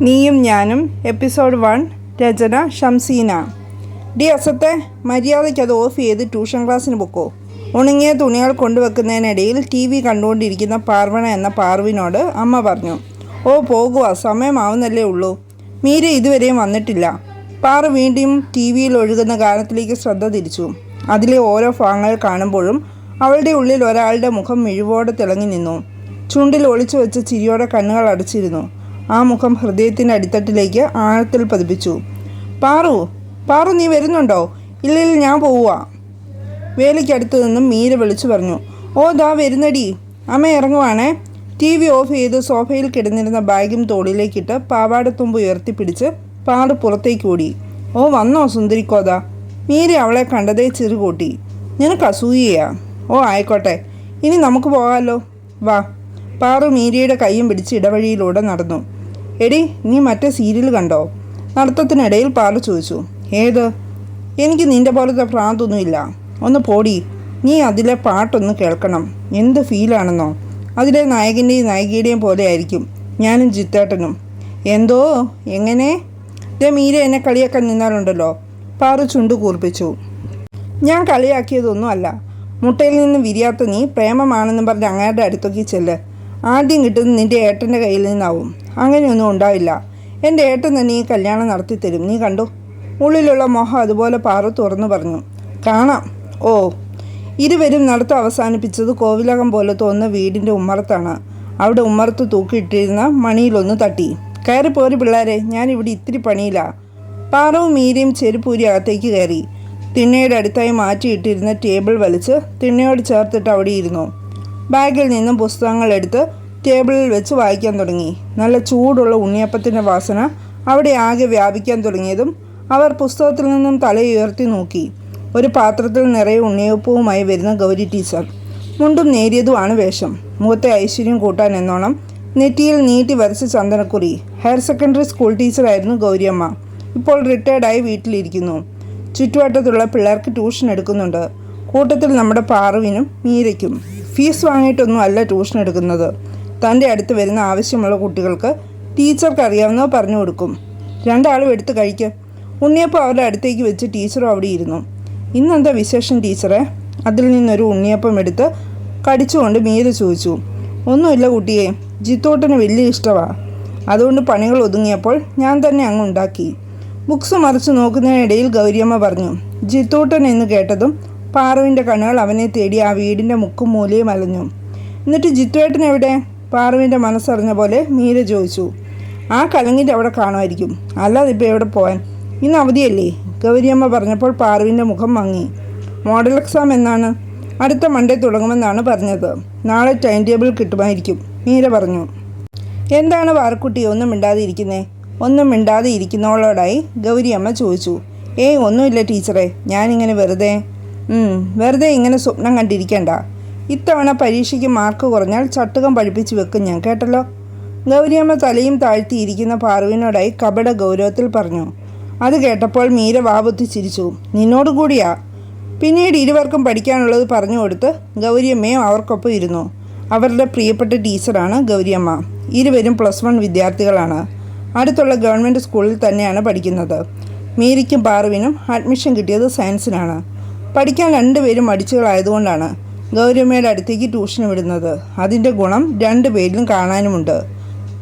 നീയും ഞാനും episode one രചന ഷംസീന. ഡി അസത്തെ മര്യാദയ്ക്ക് അത് ഓഫ് ചെയ്ത് ട്യൂഷൻ ക്ലാസ്സിന് പൊക്കോ. ഉണങ്ങിയ തുണികൾ കൊണ്ടുവെക്കുന്നതിനിടയിൽ ടി വി കണ്ടുകൊണ്ടിരിക്കുന്ന പാർവണ എന്ന പാർവിനോട് അമ്മ പറഞ്ഞു ഓ പോകുക സമയമാവുന്നല്ലേ ഉള്ളൂ. മീര ഇതുവരെയും വന്നിട്ടില്ല. പാറു വീണ്ടും ടി വിയിൽ ഒഴുകുന്ന ഗാനത്തിലേക്ക് ശ്രദ്ധ തിരിച്ചു. അതിലെ ഓരോ ഭാഗങ്ങൾ കാണുമ്പോഴും അവളുടെ ഉള്ളിൽ ഒരാളുടെ മുഖം മിഴിവോടെ തിളങ്ങി നിന്നു. ചുണ്ടിൽ ഒളിച്ചു വെച്ച ചിരിയോടെ കണ്ണുകൾ അടച്ചിരുന്നു. ആ മുഖം ഹൃദയത്തിന്റെ അടിത്തട്ടിലേക്ക് ആഴത്തിൽ പതിപ്പിച്ചു. പാറു പാറു നീ വരുന്നുണ്ടോ? ഇല്ലെങ്കിൽ ഞാൻ പോവുക വേലിക്കടുത്ത് നിന്നും മീര വിളിച്ചു പറഞ്ഞു ഓ ദാ വരുന്നടി. അമ്മ ഇറങ്ങുവാണേ. ടി വി ഓഫ് ചെയ്ത് സോഫയിൽ കിടന്നിരുന്ന ബാഗും തോളിലേക്കിട്ട് പാവാടത്തുമ്പ് ഉയർത്തിപ്പിടിച്ച് പാറു പുറത്തേക്ക് ഓടി. ഓ വന്നോ സുന്ദരിക്കോത മീര അവളെ കണ്ടതേ ചിറുകൂട്ടി. നിനക്ക് അസൂയയാ. ഓ ആയിക്കോട്ടെ. ഇനി നമുക്ക് പോകാമല്ലോ വാ. പാറു മീരയുടെ കൈയും പിടിച്ച് ഇടവഴിയിലൂടെ നടന്നു. എടി നീ മറ്റേ സീരിയൽ കണ്ടോ? നടത്തത്തിനിടയിൽ പാറു ചോദിച്ചു. ഏത്? എനിക്ക് നിന്റെ പോലത്തെ ഭ്രാന്തൊന്നുമില്ല. ഒന്ന് പോടി. നീ അതിലെ പാട്ടൊന്ന് കേൾക്കണം. എന്ത് ഫീലാണെന്നോ? അതിലെ നായകന്റെയും നായികയുടെയും പോലെ ആയിരിക്കും. ഞാനും ജിത്തേട്ടനും. എന്തോ? എങ്ങനെ? ദേ മീര എന്നെ കളിയാക്കാൻ നിന്നാലുണ്ടല്ലോ. പാറു ചുണ്ടു കൂർപ്പിച്ചു. ഞാൻ കളിയാക്കിയതൊന്നും അല്ല. മുട്ടയിൽ നിന്ന് വിരിയാത്ത നീ പ്രേമമാണെന്ന് പറഞ്ഞ് അങ്ങയുടെ അടുത്തേക്ക് ചെല്ല്. ആദ്യം കിട്ടുന്നത് നിന്റെ ഏട്ടന്റെ കയ്യിൽ നിന്നാവും. അങ്ങനെയൊന്നും ഉണ്ടാവില്ല. എന്റെ ഏട്ടൻ തന്നെ ഈ കല്യാണം നടത്തി തരും നീ കണ്ടു? ഉള്ളിലുള്ള മോഹം അതുപോലെ പാറ തുറന്നു പറഞ്ഞു. കാണാം. ഓ ഇരുവരും നടത്തം അവസാനിപ്പിച്ചത് കോവിലകം പോലെ തോന്നുന്ന വീടിന്റെ ഉമ്മറത്താണ്. അവിടെ ഉമ്മറത്ത് തൂക്കിയിട്ടിരുന്ന മണിയിലൊന്ന് തട്ടി. കയറി പോരി പിള്ളേരെ ഞാനിവിടെ ഇത്തിരി പണിയില്ല പാറവും മീരയും ചെരുപ്പൂരി അകത്തേക്ക് കയറി. തിണ്ണയുടെ അടുത്തായി മാറ്റിയിട്ടിരുന്ന ടേബിൾ വലിച്ച് തിണ്ണയോട് ചേർത്തിട്ട് അവിടെ ഇരുന്നു. ബാഗിൽ നിന്നും പുസ്തകങ്ങൾ എടുത്ത് ടേബിളിൽ വെച്ച് വായിക്കാൻ തുടങ്ങി. നല്ല ചൂടുള്ള ഉണ്ണിയപ്പത്തിന്റെ വാസന അവിടെ ആകെ വ്യാപിക്കാൻ തുടങ്ങിയതും അവർ പുസ്തകത്തിൽ നിന്നും തലയുയർത്തി നോക്കി. ഒരു പാത്രത്തിൽ നിറയെ ഉണ്ണിയപ്പവുമായി വരുന്ന ഗൗരി ടീച്ചർ. മുണ്ടും നേരിയതുമാണ് വേഷം. മുഖത്തെ ഐശ്വര്യം കൂട്ടാൻ എന്നോണം നെറ്റിയിൽ നീട്ടി വരച്ച ചന്ദനക്കുറി. ഹയർ സെക്കൻഡറി സ്കൂൾ ടീച്ചറായിരുന്നു ഗൗരിയമ്മ. ഇപ്പോൾ റിട്ടയർഡായി വീട്ടിലിരിക്കുന്നു. ചുറ്റുവട്ടത്തുള്ള പിള്ളേർക്ക് ട്യൂഷൻ എടുക്കുന്നുണ്ട്. കൂട്ടത്തിൽ നമ്മുടെ പാറുവിനും മീരയ്ക്കും. ഫീസ് വാങ്ങിയിട്ടൊന്നും അല്ല ട്യൂഷൻ എടുക്കുന്നത്. തന്റെ അടുത്ത് വരുന്ന ആവശ്യമുള്ള കുട്ടികൾക്ക് ടീച്ചർക്ക് അറിയാവുന്നവ പറഞ്ഞു കൊടുക്കും. രണ്ടാളും എടുത്ത് കഴിക്കും. ഉണ്ണിയപ്പം അവരുടെ അടുത്തേക്ക് വെച്ച് ടീച്ചറും അവിടെ ഇരുന്നു. ഇന്നെന്താ വിശേഷം ടീച്ചറെ? അതിൽ നിന്നൊരു ഉണ്ണിയപ്പം എടുത്ത് കടിച്ചുകൊണ്ട് മീര ചോദിച്ചു. ഒന്നുമില്ല കുട്ടിയെ ജിത്തോട്ടന് വലിയ ഇഷ്ടമാണ് അതുകൊണ്ട് പണികൾ ഒതുങ്ങിയപ്പോൾ ഞാൻ തന്നെ അങ്ങ് ഉണ്ടാക്കി. ബുക്സ് മറിച്ച് നോക്കുന്നതിനിടയിൽ ഗൗരിയമ്മ പറഞ്ഞു ജിത്തോട്ടൻ എന്ന് കേട്ടതും പാറുവിന്റെ കണ്ണുകൾ അവനെ തേടി ആ വീടിന്റെ മുക്കും മൂലയും അലഞ്ഞു. എന്നിട്ട് ജിത്തുവേട്ടൻ എവിടെ? പാറുവിന്റെ മനസ്സറിഞ്ഞ പോലെ മീര ചോദിച്ചു. ആ കലങ്ങിന്റെ അവിടെ കാണുമായിരിക്കും. അല്ലാതെ ഇപ്പോൾ എവിടെ പോവാൻ? ഇന്ന് അവധിയല്ലേ? ഗൗരിയമ്മ പറഞ്ഞപ്പോൾ പാറുവിന്റെ മുഖം മങ്ങി. മോഡൽ എക്സാം എന്നാണ്? അടുത്ത മൺഡേ തുടങ്ങുമെന്നാണ് പറഞ്ഞത്. നാളെ ടൈം ടേബിൾ കിട്ടുമായിരിക്കും മീര പറഞ്ഞു. എന്താണ് വാർക്കുട്ടി ഒന്നും മിണ്ടാതെ ഇരിക്കുന്നേ ഒന്നും മിണ്ടാതെ ഇരിക്കുന്നവളോടായി ഗൗരിയമ്മ ചോദിച്ചു. ഏയ് ഒന്നുമില്ല ടീച്ചറെ ഞാനിങ്ങനെ വെറുതെ വെറുതെ ഇങ്ങനെ സ്വപ്നം കണ്ടിരിക്കണ്ട. ഇത്തവണ പരീക്ഷയ്ക്ക് മാർക്ക് കുറഞ്ഞാൽ ചട്ടുകം പഠിപ്പിച്ച് വെക്കും ഞാൻ കേട്ടല്ലോ? ഗൗരിയമ്മ തലയും താഴ്ത്തിയിരിക്കുന്ന പാർവിനോടായി കപട ഗൗരവത്തിൽ പറഞ്ഞു. അത് കേട്ടപ്പോൾ മീര വാപുത്തി ചിരിച്ചു. നിന്നോട് കൂടിയാ? പിന്നീട് ഇരുവർക്കും പഠിക്കാനുള്ളത് പറഞ്ഞു കൊടുത്ത് ഗൗരിയമ്മയും അവർക്കൊപ്പം ഇരുന്നു. അവരുടെ പ്രിയപ്പെട്ട ടീച്ചറാണ് ഗൗരിയമ്മ. ഇരുവരും പ്ലസ് വൺ വിദ്യാർത്ഥികളാണ്. അടുത്തുള്ള ഗവൺമെന്റ് സ്കൂളിൽ തന്നെയാണ് പഠിക്കുന്നത്. മീരയ്ക്കും പാർവിനും അഡ്മിഷൻ കിട്ടിയത് സയൻസിനാണ്. പഠിക്കാൻ രണ്ടുപേരും മടിച്ചുകളായതുകൊണ്ടാണ് ഗൗരിയമ്മയുടെ അടുത്തേക്ക് ട്യൂഷൻ വിടുന്നത്. അതിന്റെ ഗുണം രണ്ടുപേരിലും കാണാനുമുണ്ട്.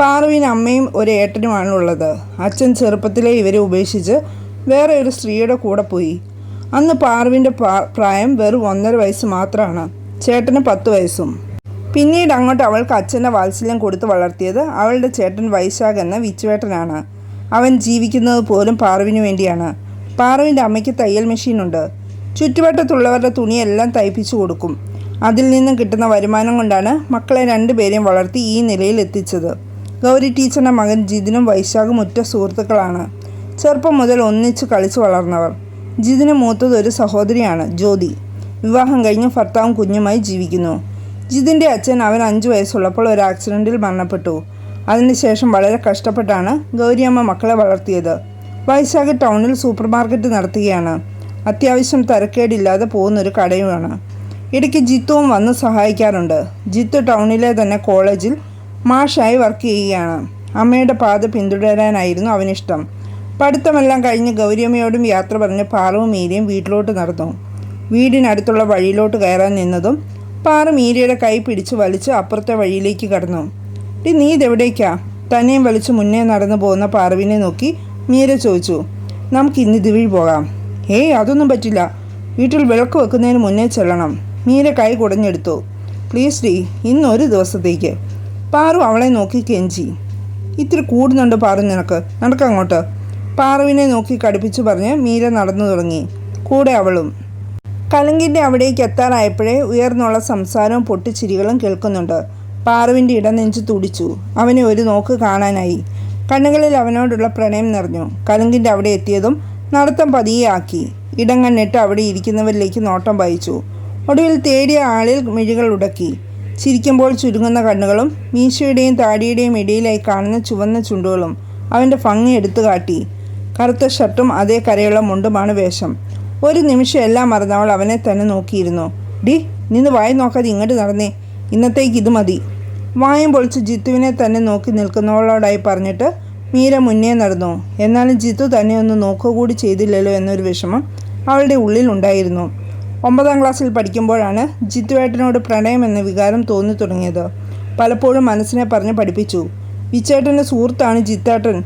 പാർവീൻ അമ്മയും ഒരു ഏട്ടനുമാണുള്ളത്. അച്ഛൻ ചെറുപ്പത്തിലെ ഇവരെ ഉപേക്ഷിച്ച് വേറെ ഒരു സ്ത്രീയുടെ കൂടെ പോയി. അന്ന് പാർവിന്റെ പ്രായം വെറും ഒന്നര വയസ്സ് മാത്രമാണ് ചേട്ടന് പത്ത് വയസ്സും. പിന്നീട് അങ്ങോട്ട് അവൾക്ക് അച്ഛന്റെ വാത്സല്യം കൊടുത്ത് വളർത്തിയത് അവളുടെ ചേട്ടൻ വൈശാഖ് എന്ന വിച്ചുവേട്ടനാണ്. അവൻ ജീവിക്കുന്നത് പോലും പാർവിന് വേണ്ടിയാണ്. പാർവിന്റെ അമ്മയ്ക്ക് തയ്യൽ മെഷീനുണ്ട്. ചുറ്റുവട്ടത്തുള്ളവരുടെ തുണിയെല്ലാം തയ്പ്പിച്ചു കൊടുക്കും. അതിൽ നിന്നും കിട്ടുന്ന വരുമാനം കൊണ്ടാണ് മക്കളെ രണ്ടുപേരെയും വളർത്തി ഈ നിലയിൽ എത്തിച്ചത്. ഗൗരി ടീച്ചറിന്റെ മകൻ ജിതിനും വൈശാഖും ഉറ്റ സുഹൃത്തുക്കളാണ്. ചെറുപ്പം മുതൽ ഒന്നിച്ച് കളിച്ചു വളർന്നവർ. ജിതിന് മൂത്തത് ഒരു സഹോദരിയാണ് ജ്യോതി. വിവാഹം കഴിഞ്ഞ് ഭർത്താവും കുഞ്ഞുമായി ജീവിക്കുന്നു. ജിതിന്റെ അച്ഛൻ അവൻ അഞ്ചു വയസ്സുള്ളപ്പോൾ ഒരു ആക്സിഡന്റിൽ മരണപ്പെട്ടു. അതിനുശേഷം വളരെ കഷ്ടപ്പെട്ടാണ് ഗൗരിയമ്മ മക്കളെ വളർത്തിയത്. വൈശാഖ് ടൗണിൽ സൂപ്പർ മാർക്കറ്റ് നടത്തുകയാണ്. അത്യാവശ്യം തരക്കേടില്ലാതെ പോകുന്നൊരു കടയുമാണ്. ഇടയ്ക്ക് ജിത്തുവും വന്ന് സഹായിക്കാറുണ്ട്. ജിത്തു ടൗണിലെ തന്നെ കോളേജിൽ മാഷായി വർക്ക് ചെയ്യുകയാണ്. അമ്മയുടെ പാത പിന്തുടരാനായിരുന്നു അവനിഷ്ടം. പഠിത്തമെല്ലാം കഴിഞ്ഞ് ഗൗരിയമ്മയോടും യാത്ര പറഞ്ഞ് പാറവും മീരയും വീട്ടിലോട്ട് നടന്നു. വീടിനടുത്തുള്ള വഴിയിലോട്ട് കയറാൻ നിന്നതും പാറ മീരയുടെ കൈ പിടിച്ച് വലിച്ച് അപ്പുറത്തെ വഴിയിലേക്ക് കടന്നു. ഡി നീ ഇതെവിടേക്കാ? തന്നെയും വലിച്ച് മുന്നേ നടന്നു പോകുന്ന പാർവിനെ നോക്കി മീര ചോദിച്ചു. നമുക്ക് ഇന്ന് ഇതുവഴി പോകാം. ഏയ് അതൊന്നും പറ്റില്ല. വീട്ടിൽ വിളക്ക് വെക്കുന്നതിന് മുന്നേ ചെല്ലണം. മീര കൈ കുടഞ്ഞെടുത്തു. പ്ലീസ് ഡി ഇന്ന് ഒരു ദിവസത്തേക്ക്. പാറു അവളെ നോക്കി കെഞ്ചി. ഇത്തിരി കൂടുന്നുണ്ട് പാറു നിനക്ക്. നടക്കങ്ങോട്ട് പാറുവിനെ നോക്കി കടുപ്പിച്ചു പറഞ്ഞ് മീര നടന്നു തുടങ്ങി. കൂടെ അവളും. കലങ്കിന്റെ അവിടേക്ക് എത്താറായപ്പോഴേ ഉയർന്നുള്ള സംസാരവും പൊട്ടിച്ചിരികളും കേൾക്കുന്നുണ്ട്. പാറുവിന്റെ ഇടനെഞ്ച് തുടിച്ചു. അവനെ ഒരു നോക്ക് കാണാനായി. കണ്ണുകളിൽ അവനോടുള്ള പ്രണയം നിറഞ്ഞു. കലങ്കിന്റെ അവിടെ എത്തിയതും നടത്തം പതിയെ ആക്കി ഇടം അവിടെ ഇരിക്കുന്നവരിലേക്ക് നോട്ടം വായിച്ചു ഒടുവിൽ തേടിയ ആളിൽ മിഴികൾ ഉടക്കി. ചിരിക്കുമ്പോൾ ചുരുങ്ങുന്ന കണ്ണുകളും മീശയുടെയും താടിയുടെയും ഇടയിലായി കാണുന്ന ചുവന്ന ചുണ്ടുകളും അവന്റെ ഭംഗി എടുത്തു കാട്ടി. കറുത്ത ഷർട്ടും അതേ കരയുള്ള മുണ്ടുമാണ് വേഷം. ഒരു നിമിഷം എല്ലാം മറന്നവൾ അവനെ തന്നെ നോക്കിയിരുന്നു. ഡി നിന്ന് വായി നോക്കാതെ ഇങ്ങോട്ട് നടന്നേ. ഇന്നത്തേക്ക് ഇത് മതി. വായം പൊളിച്ച് ജിത്തുവിനെ തന്നെ നോക്കി നിൽക്കുന്നവളോടായി പറഞ്ഞിട്ട് മീര മുന്നേ നടന്നു. എന്നാലും ജിത്തു തന്നെ ഒന്ന് നോക്കുകൂടി ചെയ്തില്ലല്ലോ എന്നൊരു വിഷമം അവളുടെ ഉള്ളിൽ ഉണ്ടായിരുന്നു. ഒമ്പതാം ക്ലാസ്സിൽ പഠിക്കുമ്പോഴാണ് ജിത്തുവേട്ടനോട് പ്രണയം എന്ന വികാരം തോന്നി തുടങ്ങിയത്. പലപ്പോഴും മനസ്സിനെ പറഞ്ഞ് പഠിപ്പിച്ചു. വിച്ചേട്ടന്റെ സുഹൃത്താണ് ജിത്തേട്ടൻ.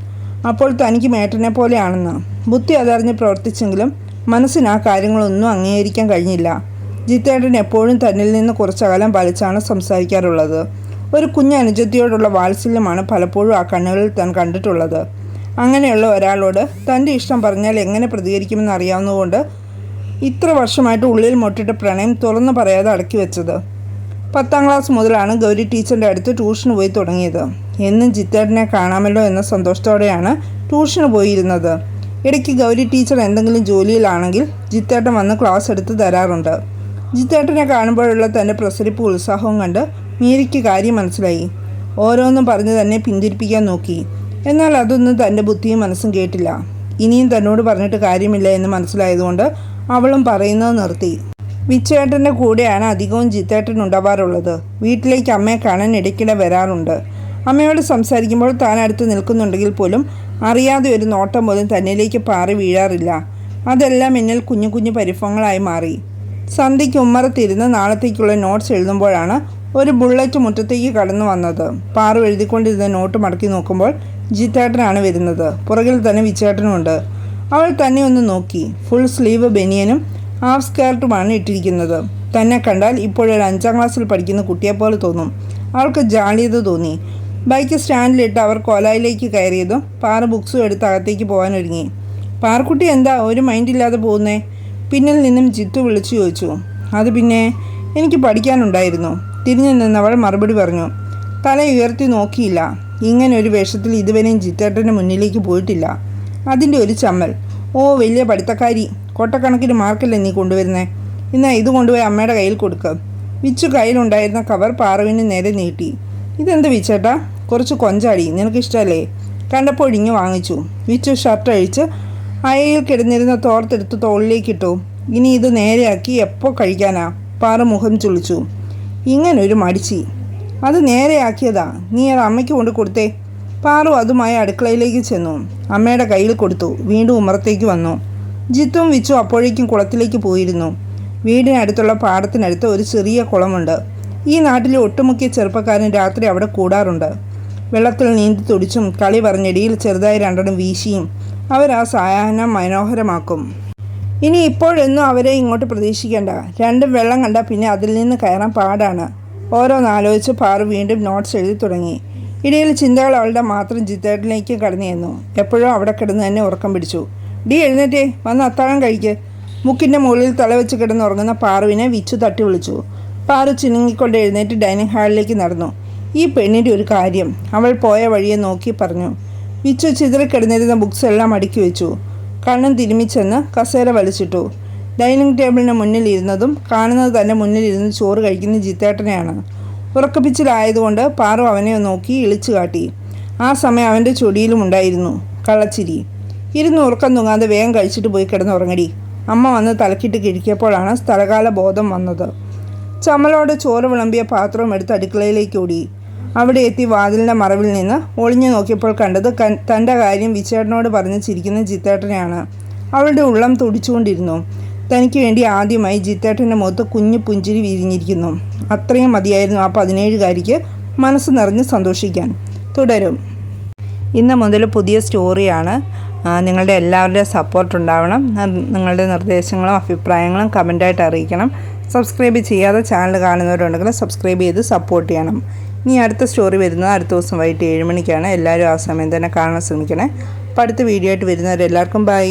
അപ്പോൾ തനിക്ക് മേട്ടനെ പോലെയാണെന്ന്. ബുദ്ധി അതറിഞ്ഞ് പ്രവർത്തിച്ചെങ്കിലും മനസ്സിന് ആ കാര്യങ്ങളൊന്നും അംഗീകരിക്കാൻ കഴിഞ്ഞില്ല. ജിത്തേട്ടൻ എപ്പോഴും തന്നിൽ നിന്ന് കുറച്ചകലം പാലിച്ചാണ് സംസാരിക്കാറുള്ളത്. ഒരു കുഞ്ഞ് അനുജത്തിയോടുള്ള വാത്സല്യമാണ് പലപ്പോഴും ആ കണ്ണുകളിൽ താൻ കണ്ടിട്ടുള്ളത്. അങ്ങനെയുള്ള ഒരാളോട് തന്റെ ഇഷ്ടം പറഞ്ഞാൽ എങ്ങനെ പ്രതികരിക്കുമെന്ന് അറിയാവുന്നതുകൊണ്ട് ഇത്ര വർഷമായിട്ട് ഉള്ളിൽ മുട്ടിട്ട് പ്രണയം തുറന്നു പറയാതെ അടക്കി വെച്ചത്. പത്താം ക്ലാസ് മുതലാണ് ഗൗരി ടീച്ചറിന്റെ അടുത്ത് ട്യൂഷന് പോയി തുടങ്ങിയത്. എന്നും ജിത്തേട്ടനെ കാണാമല്ലോ എന്ന സന്തോഷത്തോടെയാണ് ട്യൂഷന് പോയിരുന്നത്. ഇടയ്ക്ക് ഗൗരി ടീച്ചർ എന്തെങ്കിലും ജോലിയിലാണെങ്കിൽ ജിത്തേട്ടൻ വന്ന് ക്ലാസ് എടുത്ത് തരാറുണ്ട്. ജിത്തേട്ടനെ കാണുമ്പോഴുള്ള തന്റെ പ്രസരിപ്പ് ഉത്സാഹവും കണ്ട് മീരയ്ക്ക് കാര്യം മനസ്സിലായി. ഓരോന്നും പറഞ്ഞ് തന്നെ പിന്തിരിപ്പിക്കാൻ നോക്കി. എന്നാൽ അതൊന്നും തന്റെ ബുദ്ധിയും മനസ്സും കേട്ടില്ല. ഇനിയും തന്നോട് പറഞ്ഞിട്ട് കാര്യമില്ല എന്ന് മനസ്സിലായതുകൊണ്ട് അവളും പറയുന്നത് നിർത്തി. വിച്ചേട്ടന്റെ കൂടെയാണ് അധികവും ജിത്തേട്ടൻ ഉണ്ടാവാറുള്ളത്. വീട്ടിലേക്ക് അമ്മയെ കാണാൻ ഇടയ്ക്കിടെ വരാറുണ്ട്. അമ്മയോട് സംസാരിക്കുമ്പോൾ താൻ അടുത്ത് നിൽക്കുന്നുണ്ടെങ്കിൽ പോലും അറിയാതെ ഒരു നോട്ടം പോലും തന്നിലേക്ക് പാറി വീഴാറില്ല. അതെല്ലാം എന്നിൽ കുഞ്ഞു കുഞ്ഞു പരിഭവങ്ങളായി മാറി. സന്ധ്യയ്ക്ക് ഉമ്മറത്തിരുന്ന് നാളത്തേക്കുള്ള നോട്ട്സ് എഴുതുമ്പോഴാണ് ഒരു ബുള്ളറ്റ് മുറ്റത്തേക്ക് കടന്നു വന്നത്. പാറു എഴുതിക്കൊണ്ടിരുന്ന നോട്ട് മടക്കി നോക്കുമ്പോൾ ജിത്തേട്ടനാണ് വരുന്നത്. പുറകിൽ തന്നെ വിച്ചേട്ടനുമുണ്ട് അവൾ തന്നെ ഒന്ന് നോക്കി. ഫുൾ സ്ലീവ് ബനിയനും ഹാഫ് സ്കേർട്ടുമാണ് ഇട്ടിരിക്കുന്നത്. തന്നെ കണ്ടാൽ ഇപ്പോഴൊരു അഞ്ചാം ക്ലാസ്സിൽ പഠിക്കുന്ന കുട്ടിയെപ്പോലെ തോന്നും. അവൾക്ക് ജാളിയത് തോന്നി. ബൈക്ക് സ്റ്റാൻഡിലിട്ട് അവർ കോലായിലേക്ക് കയറിയതും പാറ ബുക്സും എടുത്ത് അകത്തേക്ക് പോകാനൊരുങ്ങി. പാറക്കുട്ടി എന്താ ഒരു മൈൻഡില്ലാതെ പോകുന്നേ? പിന്നിൽ നിന്നും ജിത്തു വിളിച്ചു ചോദിച്ചു. അത് പിന്നെ എനിക്ക് പഠിക്കാനുണ്ടായിരുന്നു. തിരിഞ്ഞു നിന്നവൾ മറുപടി പറഞ്ഞു തല ഉയർത്തി നോക്കിയില്ല. ഇങ്ങനെ ഒരു വേഷത്തിൽ ഇതുവരെയും ജിത്തേട്ടന്റെ മുന്നിലേക്ക് പോയിട്ടില്ല. അതിന്റെ ഒരു ചമ്മൽ. ഓ വലിയ പഠിത്തക്കാരി. കൊട്ടക്കണക്കിന് മാർക്കല്ലേ നീ കൊണ്ടുവരുന്നേ? ഇന്ന് ഇത് കൊണ്ടുപോയി അമ്മയുടെ കയ്യിൽ കൊടുക്കുക വിച്ചു കയ്യിലുണ്ടായിരുന്ന കവർ പാറവിന് നേരെ നീട്ടി. ഇതെന്ത് വിച്ചേട്ടാ? കുറച്ച് കൊഞ്ചാടി. നിനക്കിഷ്ടമല്ലേ കണ്ടപ്പോൾ ഇങ്ങ് വാങ്ങിച്ചു. വിച്ചു ഷർട്ട് അഴിച്ച് അയയിൽ കിടന്നിരുന്ന തോർത്തെടുത്ത് തോളിലേക്കിട്ടു ഇനി ഇത് നേരെയാക്കി എപ്പോൾ കഴിക്കാനാ? പാറ മുഖം ചുളിച്ചു. ഇങ്ങനൊരു മടിച്ചി. അത് നേരെയാക്കിയതാ. നീ അത് അമ്മയ്ക്ക് കൊണ്ട് കൊടുത്തേ. പാറു അതുമായി അടുക്കളയിലേക്ക് ചെന്നു. അമ്മയുടെ കയ്യിൽ കൊടുത്തു. വീണ്ടും ഉമ്മറത്തേക്ക് വന്നു. ജിത്തും വിച്ചു അപ്പോഴേക്കും കുളത്തിലേക്ക് പോയിരുന്നു. വീടിനടുത്തുള്ള പാടത്തിനടുത്ത് ഒരു ചെറിയ കുളമുണ്ട്. ഈ നാട്ടിലെ ഒട്ടുമുക്കിയ ചെറുപ്പക്കാരൻ രാത്രി അവിടെ കൂടാറുണ്ട്. വെള്ളത്തിൽ നീന്തി തുടിച്ചും കളി പറഞ്ഞിടിയിൽ ചെറുതായി രണ്ടെണ്ണം വീശിയും അവർ ആ സായാഹ്നം മനോഹരമാക്കും. ഇനി ഇപ്പോഴൊന്നും അവരെ ഇങ്ങോട്ട് പ്രതീക്ഷിക്കേണ്ട. രണ്ടും വെള്ളം കണ്ടാൽ പിന്നെ അതിൽ നിന്ന് കയറാൻ പാടാണ്. ഓരോന്നാലോചിച്ച് പാറു വീണ്ടും നോട്ട്സ് എഴുതി തുടങ്ങി. ഇടയിൽ ചിന്തകൾ അവളുടെ മാത്രം ജിത്തേട്ടിലേക്ക് കടന്നു ചെന്നു. എപ്പോഴും അവിടെ കിടന്ന് തന്നെ ഉറക്കം പിടിച്ചു. ഡി എഴുന്നേറ്റേ വന്ന് അത്താഴം കഴിക്ക്. മുക്കിന്റെ മുകളിൽ തലവെച്ച് കിടന്നുറങ്ങുന്ന പാറുവിനെ വിച്ചു തട്ടി വിളിച്ചു. പാറു ചിനുങ്ങിക്കൊണ്ട് എഴുന്നേറ്റ് ഡൈനിങ് ഹാളിലേക്ക് നടന്നു. ഈ പെണ്ണിന്റെ ഒരു കാര്യം. അവൾ പോയ വഴിയെ നോക്കി പറഞ്ഞു. വിച്ചു ചിതറിക്കിടന്നിരുന്ന ബുക്സ് എല്ലാം അടുക്കി വെച്ചു. കണ്ണും തിരുമിച്ചെന്ന് കസേര വലിച്ചിട്ടു. ഡൈനിങ് ടേബിളിന് മുന്നിൽ ഇരുന്നതും കാണുന്നത് മുന്നിൽ ഇരുന്ന് ചോറ് കഴിക്കുന്ന ജിത്തേട്ടനെയാണ്. ഉറക്കപ്പിച്ചിലായതുകൊണ്ട് പാറു അവനെ നോക്കി ഇളിച്ചു കാട്ടി. ആ സമയം അവന്റെ ചൊടിയിലും ഉണ്ടായിരുന്നു കള്ളച്ചിരി. ഇരുന്ന് ഉറക്കം തൂങ്ങാതെ വേഗം കഴിച്ചിട്ട് പോയി കിടന്നുറങ്ങടി. അമ്മ വന്ന് തലക്കിട്ട് കിഴിക്കിയപ്പോഴാണ് സ്ഥലകാല ബോധം വന്നത്. ചമ്മലോടെ ചോറ് വിളമ്പിയ പാത്രം എടുത്ത് അടുക്കളയിലേക്ക് ഓടി. അവിടെ എത്തി വാതിലിന്റെ മറവിൽ നിന്ന് ഒളിഞ്ഞു നോക്കിയപ്പോൾ കണ്ടത് തന്റെ കാര്യം വിച്ചേട്ടനോട് പറഞ്ഞ് ചിരിക്കുന്ന ജിത്തേട്ടനെയാണ്. അവളുടെ ഉള്ളം തുടിച്ചുകൊണ്ടിരുന്നു. തനിക്ക് വേണ്ടി ആദ്യമായി ജിത്തേട്ടന്റെ മുഖത്ത് കുഞ്ഞു പുഞ്ചിരി വിരിഞ്ഞിരിക്കുന്നു. അത്രയും മതിയായിരുന്നു ആ പതിനേഴുകാരിക്ക് മനസ്സ് നിറഞ്ഞ് സന്തോഷിക്കാൻ. തുടരും. ഇന്ന് മുതൽ പുതിയ സ്റ്റോറിയാണ്. നിങ്ങളുടെ എല്ലാവരുടെയും സപ്പോർട്ട് ഉണ്ടാവണം. നിങ്ങളുടെ നിർദ്ദേശങ്ങളും അഭിപ്രായങ്ങളും കമന്റായിട്ട് അറിയിക്കണം. സബ്സ്ക്രൈബ് ചെയ്യാതെ ചാനൽ കാണുന്നവരുണ്ടെങ്കിൽ സബ്സ്ക്രൈബ് ചെയ്ത് സപ്പോർട്ട് ചെയ്യണം. ഇനി അടുത്ത സ്റ്റോറി വരുന്നത് അടുത്ത ദിവസം വൈകിട്ട് ഏഴ് മണിക്കാണ്. എല്ലാവരും ആ സമയം തന്നെ കാണാൻ ശ്രമിക്കണേ. അപ്പോൾ അടുത്ത വീഡിയോ ആയിട്ട് വരുന്നവരെല്ലാവർക്കും ബൈ